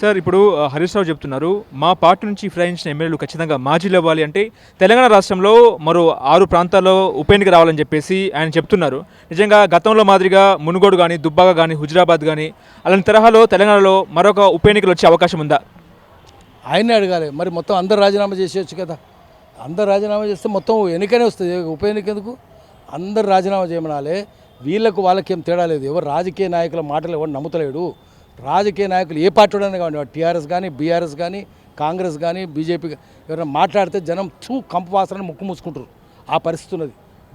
Sir ఇప్పుడు హరీష్ రావు చెప్తున్నారు మా పార్టీ నుంచి ఫిరాయించిన ఎమ్మెల్యేలు ఖచ్చితంగా మాజీలు ఇవ్వాలి అంటే తెలంగాణ రాష్ట్రంలో మరో ఆరు ప్రాంతాల్లో ఉప ఎన్నిక రావాలని చెప్పేసి ఆయన చెప్తున్నారు. నిజంగా గతంలో మాదిరిగా మునుగోడు కానీ దుబ్బాక కానీ హుజరాబాద్ కానీ అలాంటి తరహాలో తెలంగాణలో మరొక ఉప ఎన్నికలు వచ్చే అవకాశం ఉందా? ఆయనే అడగాలి. మరి మొత్తం అందరు రాజీనామా చేసేయచ్చు కదా. అందరు రాజీనామా చేస్తే మొత్తం ఎన్నికనే వస్తుంది. ఉప ఎన్నిక ఎందుకు? అందరు రాజీనామా చేయమనాలే. వీళ్ళకు వాళ్ళకేం తేడా లేదు. ఎవరు రాజకీయ నాయకుల మాటలు ఎవరు నమ్ముతలేడు. రాజకీయ నాయకులు ఏ పార్టీ కానీ కావండి టీఆర్ఎస్ కానీ బీఆర్ఎస్ కానీ కాంగ్రెస్ కానీ బీజేపీ ఎవరైనా మాట్లాడితే జనం చూ కంపు వాసనని ముక్కు మూసుకుంటారు. ఆ పరిస్థితి ఉన్నది.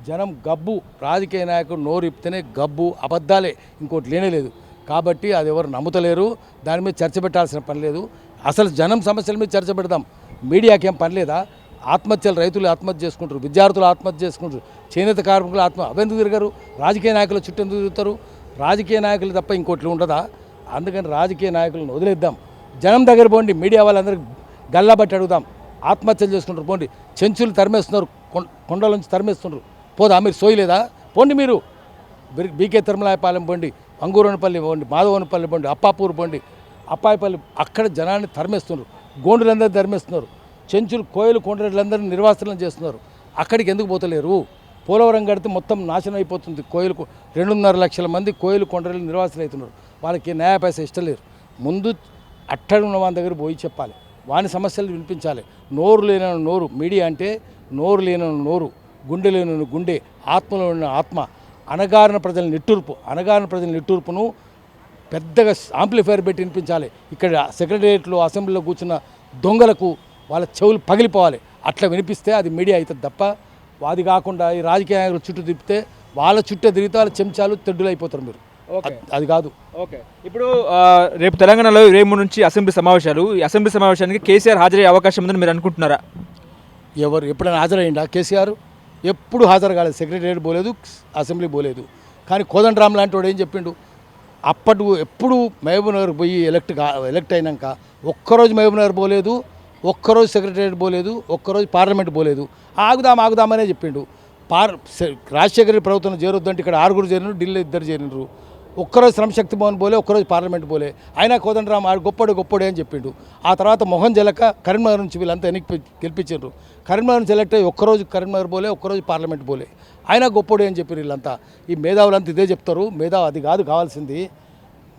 జనం గబ్బు రాజకీయ నాయకుడు నోరు ఇప్పితేనే గబ్బు అబద్ధాలే. ఇంకోటి లేనే లేదు. కాబట్టి అది ఎవరు నమ్ముతలేరు. దాని మీద చర్చ పెట్టాల్సిన పని లేదు. అసలు జనం సమస్యల మీద చర్చ పెడదాం. మీడియాకి ఏం పని లేదా? ఆత్మహత్యలు రైతులు ఆత్మహత్య చేసుకుంటారు. విద్యార్థులు ఆత్మహత్య చేసుకుంటారు. చేనేత కార్మికులు ఆత్మ అవెందుకు తిరగరు? రాజకీయ నాయకుల చుట్టూ ఎందుకు తిరుగుతారు? రాజకీయ నాయకులు తప్ప ఇంకోట్లు ఉండదా? అందుకని రాజకీయ నాయకులను వదిలేద్దాం. జనం దగ్గర పోండి మీడియా వాళ్ళందరికీ గల్లబట్టి అడుగుదాం. ఆత్మహత్యలు చేసుకుంటారు పోండి. చెంచులు తరిమేస్తున్నారు కొం- కొండల నుంచి తరిమేస్తున్నారు. పోదా మీరు సోయలేదా? పోండి మీరు. బీకే తిరుమలాయపాలెం పోండి అంగూరనపల్లి పోండి మాధవనపల్లి పోండి అప్పాపూర్ పోండి. అప్పాయిపల్లి అక్కడ జనాన్ని తరిమేస్తున్నారు. గోండులందరూ తరిమేస్తున్నారు. చెంచులు కోయలు కొండలందరినీ నిర్వాసనం చేస్తున్నారు. అక్కడికి ఎందుకు పోతలేరు? పోలవరం కడితే మొత్తం నాశనం అయిపోతుంది. కోయలు రెండున్నర లక్షల మంది కోయిలు కొండరెళ్ళు నిర్వాసనం అవుతున్నారు వాళ్ళకి న్యాయ పైస ఇష్టం లేరు ముందు అట్టడి ఉన్న వాళ్ళ దగ్గర పోయి చెప్పాలి. వాని సమస్యలు వినిపించాలి. నోరు లేని నోరు. మీడియా అంటే నోరు లేని నోరు. గుండె లేని గుండె. ఆత్మలో ఉన్న ఆత్మ. అనగారిన ప్రజల నిట్టూర్పు. అనగారిన ప్రజల నిట్టూర్పును పెద్దగా ఆంప్లిఫైర్ పెట్టి వినిపించాలి. ఇక్కడ సెక్రటరియట్లో అసెంబ్లీలో కూర్చున్న దొంగలకు వాళ్ళ చెవులు పగిలిపోవాలి. అట్లా వినిపిస్తే అది మీడియా అవుతుంది తప్ప అది కాకుండా ఈ రాజకీయ నాయకుల చుట్టూ తిప్పితే వాళ్ళ చుట్టూ తిరిగితే వాళ్ళ చెంచాలు తెడ్డులు అయిపోతారు మీరు. అద్- కాదు. ఓకే. ఇప్పుడు రేపు తెలంగాణలో ఇరవై మూడు నుంచి అసెంబ్లీ సమావేశాలు. ఈ అసెంబ్లీ సమావేశానికి కేసీఆర్ హాజరయ్యే అవకాశం ఉందని మీరు అనుకుంటున్నారా? ఎవరు ఎప్పుడైనా హాజరైందా కేసీఆర్? ఎప్పుడు హాజరు కాలేదు. సెక్రటరియట్ పోలేదు అసెంబ్లీ పోలేదు. కానీ కోదండరామ్ లాంటి వాడు ఏం చెప్పిండు? అప్పటి ఎప్పుడు మహబూబ్ నగర్ పోయి ఎలక్ట్ కా ఎలక్ట్ అయినాక ఒక్కరోజు మహబూబ్ నగర్ పోలేదు ఒక్కరోజు సెక్రటరియట్ పోలేదు ఒక్కరోజు పార్లమెంట్ పోలేదు. ఆగుదాం ఆగుదామనే చెప్పిండు. పార్ రాజశేఖర రెడ్డి ప్రభుత్వం చేరొద్దంటే ఇక్కడ ఆరుగురు చేరినారు ఢిల్లీ ఇద్దరు చేరినారు. ఒక్కరోజు శ్రమశక్తి భవన్ పోలే ఒక్కరోజు పార్లమెంట్ పోలే. అయినా కోదండరామ్ ఆడు గొప్పడు గొప్పడు అని చెప్పిండు. ఆ తర్వాత మొహన్ జలక కరీంనగర్ నుంచి వీళ్ళంతా ఎన్నిక గెలిపించారు కరీంనగర్ నుంచి ఎలక్ట్ అయ్యి ఒక్కరోజు కరీంనగర్ పోలే ఒక్కరోజు పార్లమెంట్ పోలే. అయినా గొప్పడు అని చెప్పారు వీళ్ళంతా. ఈ మేధావులంతా ఇదే చెప్తారు. మేధావు అది కాదు కావాల్సింది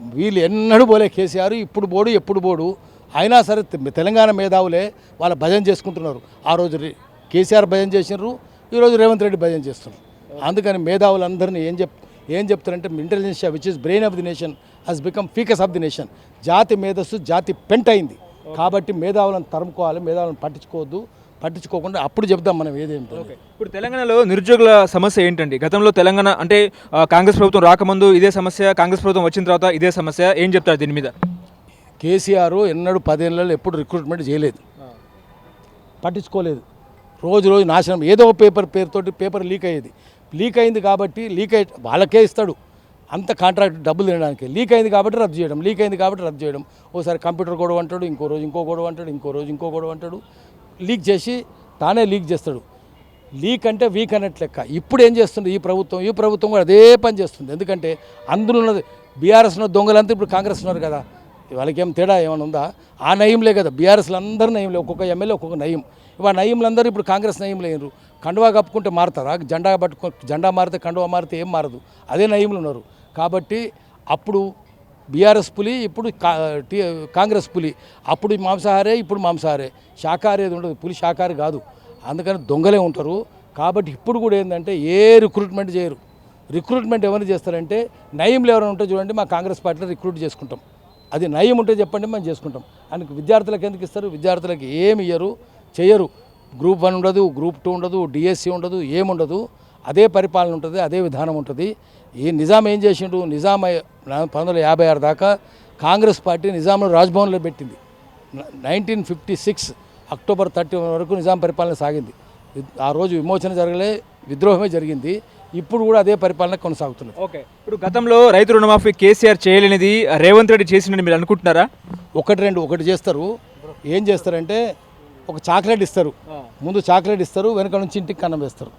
వీళ్ళు ఎన్నడూ పోలే కేసీఆర్ ఇప్పుడు బోడు ఎప్పుడు బోడు అయినా సరే తె- తెలంగాణ మేధావులే వాళ్ళ భజన చేసుకుంటున్నారు. ఆ రోజు కేసీఆర్ భజన చేసినారు ఈరోజు రేవంత్ రెడ్డి భజన చేస్తున్నారు. అందుకని మేధావులందరినీ ఏం చెప్ ఏం చెప్తారంటే intelligentsia which is brain of the nation has become focus of the nation జాతి మేధస్సు జాతి పెంట అయింది. కాబట్టి మేధావులను తరుముకోవాలి మేధావులను పట్టించుకోవద్దు. పట్టించుకోకుండా అప్పుడు చెప్దాం మనం ఏదేంటో ఇప్పుడు తెలంగాణలో నిరుద్యోగుల సమస్య ఏంటండి? గతంలో తెలంగాణ అంటే కాంగ్రెస్ ప్రభుత్వం రాకముందు ఇదే సమస్య కాంగ్రెస్ ప్రభుత్వం వచ్చిన తర్వాత ఇదే సమస్య. ఏం చెప్తారు దీని మీద? కేసీఆర్ ఎన్నడూ పదేళ్ళలో ఎప్పుడు రిక్రూట్మెంట్ చేయలేదు. పట్టించుకోలేదు. రోజు రోజు నాశనం. ఏదో ఒక పేపర్ పేరుతోటి పేపర్ లీక్ అయ్యేది. లీక్ అయింది కాబట్టి లీక్ అయి వాళ్ళకే ఇస్తాడు. అంత కాంట్రాక్ట్ డబ్బులు తినడానికి. లీక్ అయింది కాబట్టి రద్దు చేయడం. లీక్ అయింది కాబట్టి రద్దు చేయడం. ఓసారి కంప్యూటర్ గొడవ అంటాడు ఇంకో రోజు ఇంకో గొడవ అంటాడు ఇంకో రోజు ఇంకో గొడవ అంటాడు. లీక్ చేసి తానే లీక్ చేస్తాడు. లీక్ అంటే వీక్ అన్నట్టు లెక్క. ఇప్పుడు ఏం చేస్తుంది ఈ ప్రభుత్వం? ఈ ప్రభుత్వం కూడా అదే పని చేస్తుంది. ఎందుకంటే అందులో ఉన్నది బీఆర్ఎస్ ఉన్న దొంగలంతా ఇప్పుడు కాంగ్రెస్ ఉన్నారు కదా. వాళ్ళకేం తేడా ఏమైనా ఉందా? ఆ నయంలే కదా. బీఆర్ఎస్లు అందరూ నయంలే. ఒక్కొక్క ఎమ్మెల్యే ఒక్కొక్క నయం. ఇవాళ నయంలందరూ ఇప్పుడు కాంగ్రెస్ నయం లేరు కండువా కప్పుకుంటే మారుతారా? జెండా పట్టుకో జెండా మారితే కండువా మారితే ఏం మారదు. అదే నయంలో ఉన్నారు. కాబట్టి అప్పుడు బీఆర్ఎస్ పులి ఇప్పుడు కా టీ- కాంగ్రెస్ పులి. అప్పుడు మాంసాహారే ఇప్పుడు మాంసాహారే. శాఖాహారి ఏది ఉండదు. పులి శాఖాహారి కాదు. అందుకని దొంగలే ఉంటారు. కాబట్టి ఇప్పుడు కూడా ఏంటంటే ఏ రిక్రూట్మెంట్ చేయరు. రిక్రూట్మెంట్ ఎవరిని చేస్తారంటే నయంలు ఎవరైనా ఉంటే చూడండి మా కాంగ్రెస్ పార్టీలో రిక్రూట్ చేసుకుంటాం. అది నయం ఉంటే చెప్పండి మేము చేసుకుంటాం. అందుకు విద్యార్థులకు ఎందుకు ఇస్తారు? విద్యార్థులకు ఏమి ఇయ్యరు? చేయరు గ్రూప్ వన్ ఉండదు గ్రూప్ టూ ఉండదు డిఎస్సి ఉండదు ఏముండదు అదే పరిపాలన ఉంటుంది అదే విధానం ఉంటుంది. ఈ నిజాం ఏం చేసిండు నిజాం పంతొమ్మిది వందల యాభై ఆరు దాకా కాంగ్రెస్ పార్టీ నిజాంలో రాజ్భవన్లో పెట్టింది. Nineteen fifty six October thirty వరకు నిజాం పరిపాలన సాగింది. ఆ రోజు విమోచన జరగలే విద్రోహమే జరిగింది. ఇప్పుడు కూడా అదే పరిపాలన కొనసాగుతున్నది. ఓకే. ఇప్పుడు గతంలో రైతు రుణమాఫీ కేసీఆర్ చేయలేనిది రేవంత్ రెడ్డి చేసిందని మీరు అనుకుంటున్నారా? ఒకటి రెండు ఒకటి చేస్తారు. ఏం చేస్తారంటే ఒక చాక్లెట్ ఇస్తారు. ముందు చాక్లెట్ ఇస్తారు వెనక నుంచి ఇంటికి కన్నం వేస్తారు.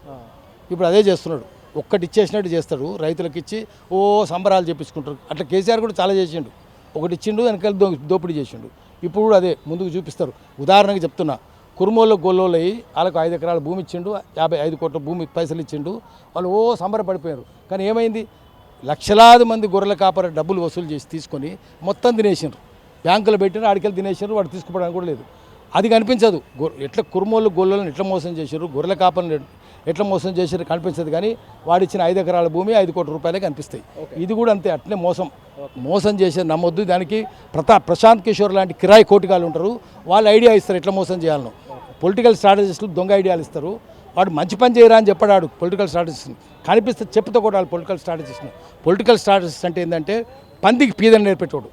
ఇప్పుడు అదే చేస్తున్నాడు. ఒక్కటి ఇచ్చేసినట్టు చేస్తాడు. రైతులకు ఇచ్చి ఓ సంబరాలు చేపించుకుంటారు. అట్లా కేసీఆర్ కూడా చాలా చేసిండు. ఒకటి ఇచ్చిండు వెనకాల దో దోపిడీ చేసిండు. ఇప్పుడు కూడా అదే ముందుకు చూపిస్తారు. ఉదాహరణకు చెప్తున్నా. కురుమోళ్ళు గొల్లోళ్ళు అయ్యి వాళ్ళకు ఐదు ఎకరాల భూమి ఇచ్చిండు యాభై ఐదు కోట్ల భూమి పైసలు ఇచ్చిండు. వాళ్ళు ఓ సంబరపడిపోయారు కానీ ఏమైంది? లక్షలాది మంది గొర్రెల కాపర డబ్బులు వసూలు చేసి తీసుకొని మొత్తం తినేసిండ్రు. బ్యాంకులో పెట్టిన ఆడికెళ్ళి తినేసారు వాడు తీసుకుపోవడానికి కూడా లేదు. అది కనిపించదు. ఎట్లా కురుమోళ్ళు గొల్లను ఎట్లా మోసం చేశారు గొర్రెల కాపర్ని ఎట్లా మోసం చేశారు కనిపించదు కానీ వాడిచ్చిన ఐదు ఎకరాల భూమి ఐదు కోట్ల రూపాయలే కనిపిస్తాయి. ఇది కూడా అంతే అట్లే మోసం. మోసం చేసేది నమ్మొద్దు. దానికి ప్రతా ప్రశాంత్ కిషోర్ లాంటి కిరాయి కోటిగాలు ఉంటారు. వాళ్ళు ఐడియా ఇస్తారు ఎట్లా మోసం చేయాలనో. పొలిటికల్ స్ట్రాటజిస్టులు దొంగ ఐడియాలు ఇస్తారు. వాడు మంచి పని చేయరా అని చెప్పడాడు పొలిటికల్ స్ట్రాటజిస్ట్ని. కనిపిస్తే చెప్పుతో కూడా పొలిటికల్ స్ట్రాటజిస్ట్ని. పొలిటికల్ స్ట్రాటజిస్ట్ అంటే ఏంటంటే పందికి పీదని నేర్పేటోడు.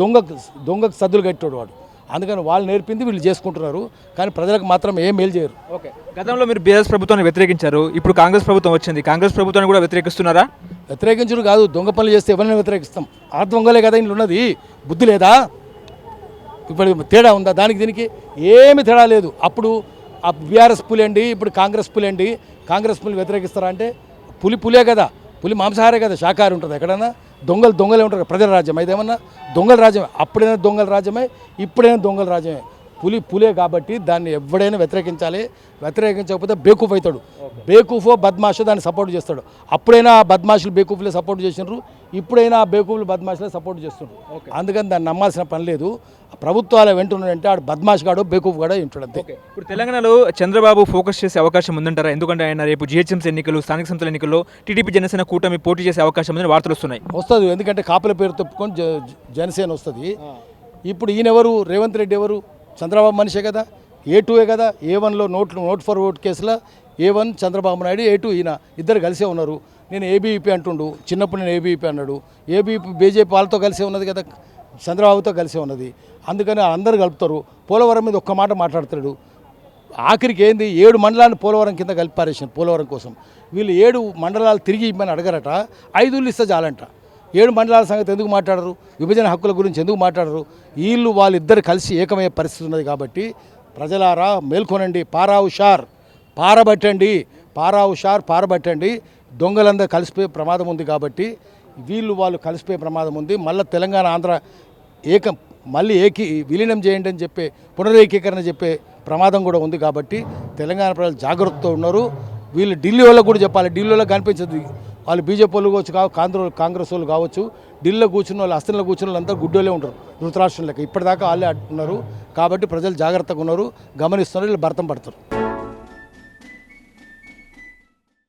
దొంగకు దొంగకు సద్దులు కట్టేవాడు వాడు. అందుకని వాళ్ళు నేర్పింది వీళ్ళు చేసుకుంటున్నారు కానీ ప్రజలకు మాత్రం ఏం మేలు చేయరు. ఓకే. గతంలో మీరు బీఆర్ఎస్ ప్రభుత్వాన్ని వ్యతిరేకించారు ఇప్పుడు కాంగ్రెస్ ప్రభుత్వం వచ్చింది. కాంగ్రెస్ ప్రభుత్వాన్ని కూడా వ్యతిరేకిస్తున్నారా? వ్యతిరేకించడం కాదు దొంగ పనులు చేస్తే ఎవరిని వ్యతిరేకిస్తాం? ఆ దొంగలే కదా ఇంట్లో ఉన్నది. బుద్ధి లేదా? ఇప్పుడు తేడా ఉందా దానికి దీనికి? ఏమి తేడా లేదు. అప్పుడు ఆ బీఆర్ఎస్ పులి అండి ఇప్పుడు కాంగ్రెస్ పులి అండి కాంగ్రెస్ పులి వ్యతిరేకిస్తారా అంటే పులి పులే కదా. పులి మాంసాహారే కదా శాకాహారి ఉంటుంది ఎక్కడన్నా. దొంగలు దొంగలే ఉంటారు ప్రజల రాజ్యం ఇదేమన్నా దొంగల రాజ్యమే? అప్పుడైనా దొంగల రాజ్యమే ఇప్పుడైనా దొంగల రాజ్యమే. పులి పులే కాబట్టి దాన్ని ఎవడైనా వ్యతిరేకించాలి. వ్యతిరేకించకపోతే బేకూఫ్ అవుతాడు. బేకూఫో బద్మాషో దాన్ని సపోర్ట్ చేస్తాడు. అప్పుడైనా ఆ బద్మాషులు బేకూఫ్లే సపోర్ట్ చేసినారు. ఇప్పుడైనా ఆ బేకూఫ్లు బద్మాషులే సపోర్ట్ చేస్తున్నారు. అందుకని దాన్ని నమ్మాల్సిన పని లేదు. ప్రభుత్వాల వెంటున్నాడంటే ఆడు బద్మాష్ గాడు బేకూఫ్ గాడో ఉంటాడు అంతే. ఇప్పుడు తెలంగాణలో చంద్రబాబు ఫోకస్ చేసే అవకాశం ఉందంటారా? ఎందుకంటే ఆయన రేపు జిహెచ్ఎంసీ ఎన్నికలు స్థానిక సంస్థల ఎన్నికల్లో టీడీపీ జనసేన కూటమి పోటీ చేసే అవకాశం ఉందని వార్తలు వస్తున్నాయి. వస్తుంది. ఎందుకంటే కాపుల పేరు తప్పుకొని జనసేన వస్తుంది. ఇప్పుడు ఈయన ఎవరు రేవంత్ రెడ్డి ఎవరు? చంద్రబాబు మనిషే కదా. ఏ టూఏ కదా. ఏ వన్లో నోట్లు నోట్ ఫర్ ఓట్ కేసులో A one Chandrababu Naidu A two ఈయన. ఇద్దరు కలిసే ఉన్నారు. నేను ఏబీఈపీ అంటుండు. చిన్నప్పుడు నేను ఏబీఈపీ అన్నాడు. ఏబీఈపీ బీజేపీ వాళ్ళతో కలిసే ఉన్నది కదా. చంద్రబాబుతో కలిసే ఉన్నది. అందుకని అందరు కలుపుతారు. పోలవరం మీద ఒక్క మాట మాట్లాడతాడు ఆఖరికి ఏంది? ఏడు మండలాన్ని పోలవరం కింద కలిపి పారేసాను పోలవరం కోసం. వీళ్ళు ఏడు మండలాలు తిరిగి ఇవ్వమని అడగరట. ఐదు ఇస్తే చాలంట. ఏడు మండలాల సంగతి ఎందుకు మాట్లాడరు? విభజన హక్కుల గురించి ఎందుకు మాట్లాడరు? వీళ్ళు వాళ్ళిద్దరు కలిసి ఏకమయ్యే పరిస్థితి ఉన్నది కాబట్టి ప్రజలారా మేల్కొనండి పారా హుషార్ పారబట్టండి పారా హుషార్ పారబట్టండి. దొంగలందరూ కలిసిపోయే ప్రమాదం ఉంది కాబట్టి వీళ్ళు వాళ్ళు కలిసిపోయే ప్రమాదం ఉంది. మళ్ళీ తెలంగాణ ఆంధ్ర ఏకం మళ్ళీ ఏకీ విలీనం చేయండి అని చెప్పే పునరేకీకరణ చెప్పే ప్రమాదం కూడా ఉంది కాబట్టి తెలంగాణ ప్రజలు జాగ్రత్తతో ఉన్నారు. వీళ్ళు ఢిల్లీ వాళ్ళకు కూడా చెప్పాలి. ఢిల్లీ వాళ్ళకి కనిపించదు. వాళ్ళు బీజేపీ వాళ్ళు కావచ్చు కావు కాంగ్రెస్ కాంగ్రెస్ వాళ్ళు కావచ్చు ఢిల్లీలో కూర్చున్న వాళ్ళు అస్తంలో కూర్చున్న వాళ్ళంతా గుడ్డోలే ఉంటారు. ధృతరాష్ట్రం లెక్క ఇప్పటిదాకా వాళ్ళే ఉన్నారు కాబట్టి ప్రజలు జాగ్రత్తగా ఉన్నారు గమనిస్తున్నారు వీళ్ళు భర్తం పడతారు